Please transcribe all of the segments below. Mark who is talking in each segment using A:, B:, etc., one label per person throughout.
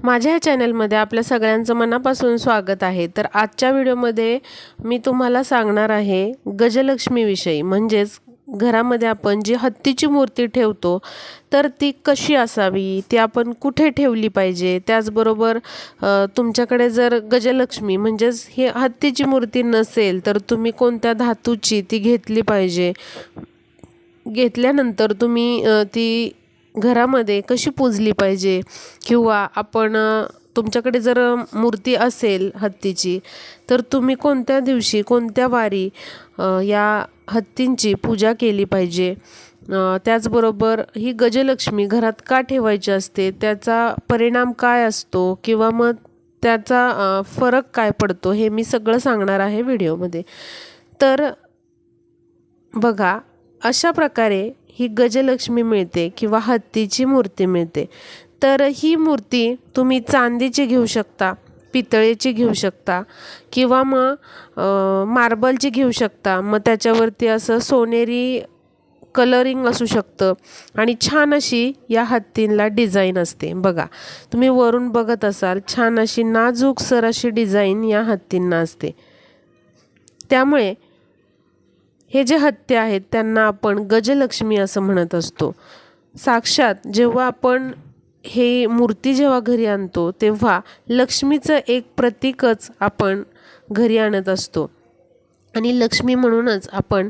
A: माझ्या ह्या चॅनलमध्ये आपल्या सगळ्यांचं मनापासून स्वागत आहे. तर आजच्या व्हिडिओमध्ये मी तुम्हाला सांगणार आहे गजलक्ष्मीविषयी. म्हणजेच घरामध्ये आपण जी हत्तीची मूर्ती ठेवतो तर ती कशी असावी? ती आपण कुठे ठेवली पाहिजे? त्याचबरोबर तुमच्याकडे जर गजलक्ष्मी म्हणजेच ही हत्तीची मूर्ती नसेल तर तुम्ही कोणत्या धातूची ती घेतली पाहिजे? घेतल्यानंतर तुम्ही ती घरामध्ये कशी पूजली पाहिजे? किंवा आपण तुमच्याकडे जर मूर्ती असेल हत्तीची तर तुम्ही कोणत्या दिवशी कोणत्या वारी या हत्तींची पूजा केली पाहिजे? त्याचबरोबर ही गजलक्ष्मी घरात का ठेवायची असते? त्याचा परिणाम काय असतो? किंवा मग त्याचा फरक काय पडतो? हे मी सगळं सांगणार आहे व्हिडिओमध्ये. तर बघा अशा प्रकारे ही गजलक्ष्मी मिळते किंवा हत्तीची मूर्ती मिळते. तर ही मूर्ती तुम्ही चांदीची घेऊ शकता पितळेची घेऊ शकता किंवा मग मार्बलची घेऊ शकता. मग त्याच्यावरती असं सोनेरी कलरिंग असू शकतं आणि छान अशी या हत्तींला डिझाईन असते. बघा तुम्ही वरून बघत असाल छान अशी नाजूक सर अशी डिझाईन या हत्तींना असते. त्यामुळे हे जे हत्या आहेत त्यांना आपण गजलक्ष्मी असं म्हणत असतो. साक्षात जेव्हा आपण हे मूर्ती जेव्हा घरी आणतो तेव्हा लक्ष्मीचं एक प्रतीकच आपण घरी आणत असतो. आणि लक्ष्मी म्हणूनच आपण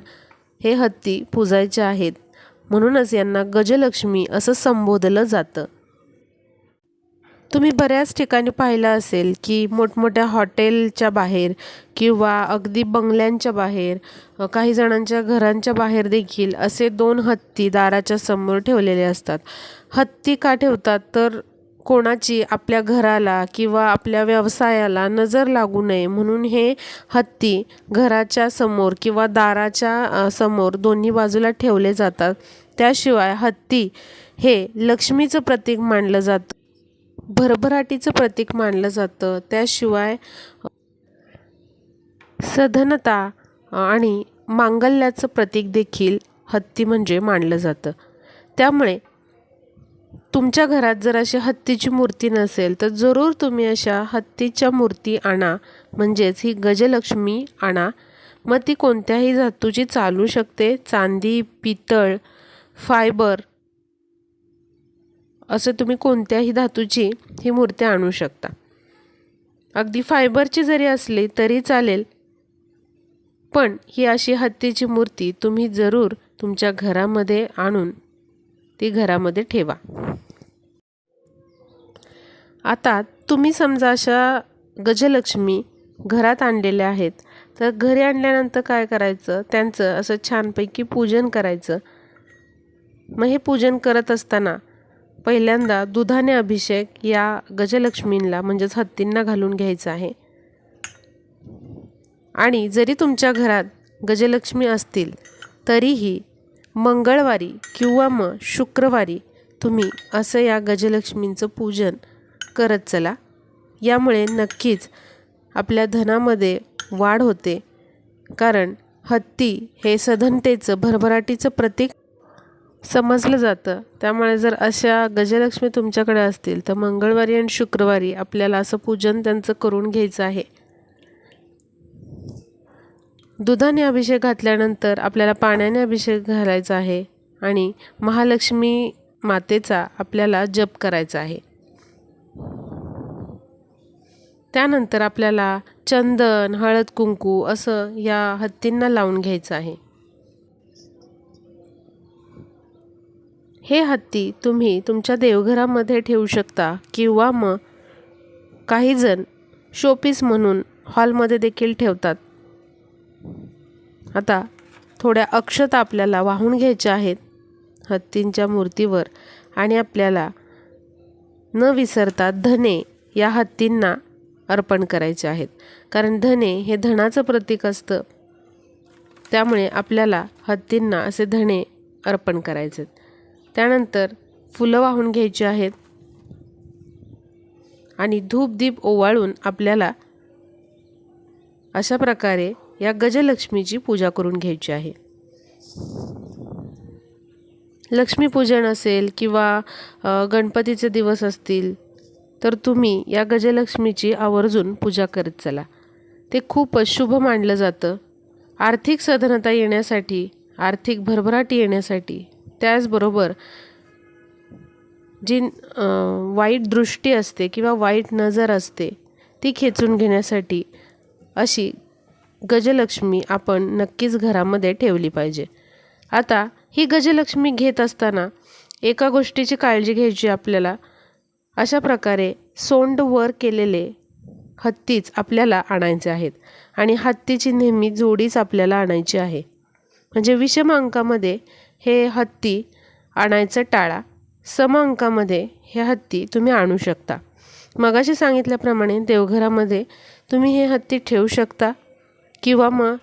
A: हे हत्ती पूजायचे आहेत. म्हणूनच यांना गजलक्ष्मी असं संबोधलं जातं. तुम्ही बऱ्याच ठिकाणी पाहिलं असेल की मोठमोठ्या हॉटेलच्या बाहेर किंवा अगदी बंगल्यांच्या बाहेर काही जणांच्या घरांच्या बाहेर देखील असे दोन हत्ती दाराच्या समोर ठेवलेले असतात. हत्ती का ठेवतात? तर कोणाची? आपल्या घराला किंवा आपल्या व्यवसायाला नजर लागू नये. म्हणून हे हत्ती घराच्या समोर किंवा दाराच्या समोर दोन्ही बाजूला ठेवले जातात. त्याशिवाय हत्ती हे लक्ष्मीचं प्रतीक मानलं जातं. भरभराटीचं प्रतीक मानलं जातं. त्याशिवाय सधनता आणि मांगल्याचं प्रतीक देखील हत्ती म्हणजे मानलं जातं. त्यामुळे तुमच्या घरात जर अशी हत्तीची मूर्ती नसेल तर जरूर तुम्ही अशा हत्तीच्या मूर्ती आणा. म्हणजेच ही गजलक्ष्मी आणा. मग ती कोणत्याही धातूची चालू शकते. चांदी पितळ फायबर असं तुम्ही कोणत्याही धातूची ही मूर्ती आणू शकता. अगदी फायबरची जरी असली तरी चालेल. पण ही अशी हत्तीची मूर्ती तुम्ही जरूर तुमच्या घरामध्ये आणून ती घरामध्ये ठेवा. आता तुम्ही समजा अशा गजलक्ष्मी घरात आणलेल्या आहेत तर घरी आणल्यानंतर काय करायचं? त्यांचं असं छानपैकी पूजन करायचं. मग हे पूजन करत असताना पहिल्यांदा दुधाने अभिषेक या गजलक्ष्मींना म्हणजेच हत्तींना घालून घ्यायचा आहे. आणि जरी तुमच्या घरात गजलक्ष्मी असतील तरीही मंगळवारी किंवा मग शुक्रवारी तुम्ही असं या गजलक्ष्मींचं पूजन करत चला. यामुळे नक्कीच आपल्या धनामध्ये वाढ होते. कारण हत्ती हे सधनतेचं भरभराटीचं प्रतीक समजलं जातं. त्यामुळे जर अशा गजलक्ष्मी तुमच्याकडे असतील तर मंगळवारी आणि शुक्रवारी आपल्याला असं पूजन त्यांचं करून घ्यायचं आहे. दुधाने अभिषेक घातल्यानंतर आपल्याला पाण्याने अभिषेक घालायचा आहे आणि महालक्ष्मी मातेचा आपल्याला जप करायचा आहे. त्यानंतर आपल्याला चंदन हळद कुंकू असं या हत्तींना लावून घ्यायचं आहे. हे हत्ती तुम्ही तुमच्या देवघरामध्ये ठेवू शकता किंवा मग काही जण शोपीस म्हणून हॉलमध्ये देखील ठेवतात. आता थोड्या अक्षता आपल्याला वाहून घ्यायच्या आहेत हत्तींच्या मूर्तीवर आणि आपल्याला न विसरता धने या हत्तींना अर्पण करायचे आहेत. कारण धने हे धनाचं प्रतीक असतं. त्यामुळे आपल्याला हत्तींना असे धणे अर्पण करायचे आहेत. त्यानंतर फुलं वाहून घ्यायची आहेत. आणि धूपदीप ओवाळून आपल्याला अशा प्रकारे या गजलक्ष्मीची पूजा करून घ्यायची आहे. लक्ष्मीपूजन असेल किंवा गणपतीचे दिवस असतील तर तुम्ही या गजलक्ष्मीची आवर्जून पूजा करत चला. ते खूपच शुभ मानलं जातं. आर्थिक सधनता येण्यासाठी आर्थिक भरभराट येण्यासाठी त्याचबरोबर जी वाईट दृष्टी असते किंवा वाईट नजर असते ती खेचून घेण्यासाठी अशी गजलक्ष्मी आपण नक्कीच घरामध्ये ठेवली पाहिजे. आता ही गजलक्ष्मी घेत असताना एका गोष्टीची काळजी घ्यायची आपल्याला. अशा प्रकारे सोंड वर केलेले हत्तीच आपल्याला आणायचे आहेत आणि हत्तीची नेहमी जोडीच आपल्याला आणायची आहे. म्हणजे विषम अंकामध्ये हे हत्ती आणायचं टाळा. सम अंकामध्ये हे हत्ती तुम्ही आणू शकता. मगाशी सांगितल्याप्रमाणे देवघरामध्ये तुम्ही हे हत्ती ठेवू शकता किंवा मग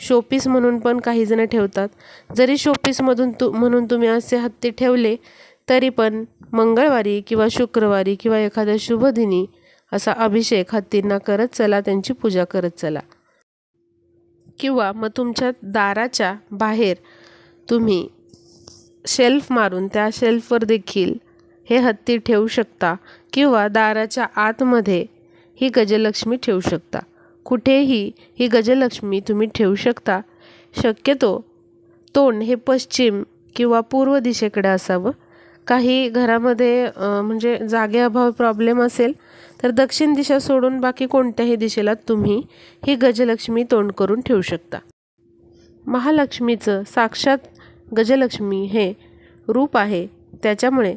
A: शोपीस म्हणून पण काही जण ठेवतात. जरी शोपीसमधून तु म्हणून तुम्ही असे हत्ती ठेवले तरी पण मंगळवारी किंवा शुक्रवारी किंवा एखाद्या शुभदिनी असा अभिषेक हत्तींना करत चला त्यांची पूजा करत चला. किंवा मग तुमच्या दाराच्या बाहेर तुम्ही शेल्फ मारून त्या शेल्फवर देखील हे हत्ती ठेवू शकता किंवा दाराच्या आतमध्ये ही गजलक्ष्मी ठेवू शकता. कुठेही ही गजलक्ष्मी तुम्ही ठेवू शकता. शक्यतो तोंड हे पश्चिम किंवा पूर्व दिशेकडे असावं. काही घरामध्ये म्हणजे जागेअभाव प्रॉब्लेम असेल तर दक्षिण दिशा सोडून बाकी कोणत्याही दिशेला तुम्ही ही गजलक्ष्मी तोंड करून ठेवू शकता. महालक्ष्मीचं साक्षात गजलक्ष्मी हे रूप आहे. त्याच्यामुळे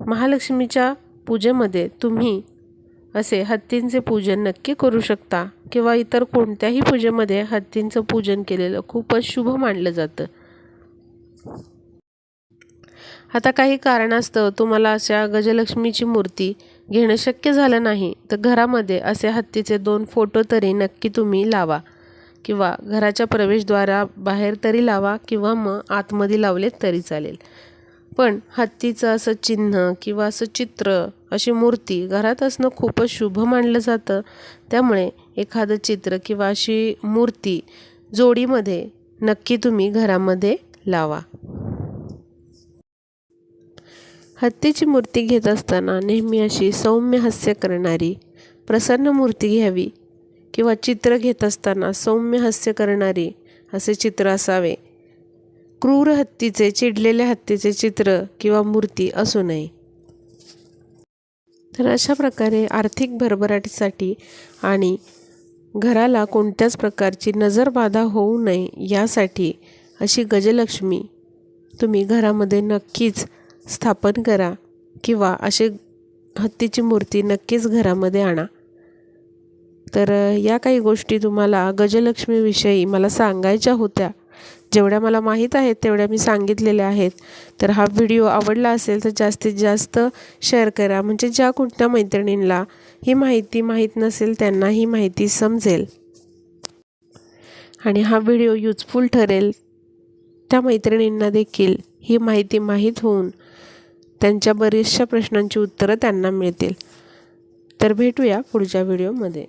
A: महालक्ष्मीच्या पूजेमध्ये तुम्ही असे हत्तींचे पूजन नक्की करू शकता किंवा इतर कोणत्याही पूजेमध्ये हत्तींचं पूजन केलेलं खूपच शुभ मानलं जातं. आता काही कारणास्तव तुम्हाला अशा गजलक्ष्मीची मूर्ती घेणं शक्य झालं नाही तर घरामध्ये असे हत्तीचे दोन फोटो तरी नक्की तुम्ही लावा. किंवा घराच्या प्रवेशद्वारा बाहेर तरी लावा किंवा मग आतमध्ये लावले तरी चालेल. पण हत्तीचं असं चिन्ह किंवा असं चित्र अशी मूर्ती घरात असणं खूपच शुभ मानलं जातं. त्यामुळे एखादं चित्र किंवा अशी मूर्ती जोडीमध्ये नक्की तुम्ही घरामध्ये लावा. हत्तीची मूर्ती घेत असताना नेहमी अशी सौम्य हास्य करणारी प्रसन्न मूर्ती घ्यावी. किंवा चित्र घेत असताना सौम्य हास्य करणारी असे चित्र असावे. क्रूर हत्तीचे चिडलेल्या हत्तीचे चित्र किंवा मूर्ती असू नये. तर अशा प्रकारे आर्थिक भरभराटीसाठी आणि घराला कोणत्याच प्रकारची नजरबाधा होऊ नये यासाठी अशी गजलक्ष्मी तुम्ही घरामध्ये नक्कीच स्थापन करा किंवा असे हत्तीची मूर्ती नक्कीच घरामध्ये आणा. तर या काही गोष्टी तुम्हाला गजलक्ष्मीविषयी मला सांगायच्या होत्या. जेवढ्या मला माहीत आहेत तेवढ्या मी सांगितलेल्या आहेत. तर हा व्हिडिओ आवडला असेल तर जास्तीत जास्त शेअर करा. म्हणजे ज्या कुठल्या मैत्रिणींना ही माहिती माहीत नसेल त्यांना ही माहिती समजेल. आणि हा व्हिडिओ युजफुल ठरेल. त्या मैत्रिणींना देखील ही माहिती माहीत होऊन त्यांच्या बरेचशा प्रश्नांची उत्तरं त्यांना मिळतील. तर भेटूया पुढच्या व्हिडिओमध्ये.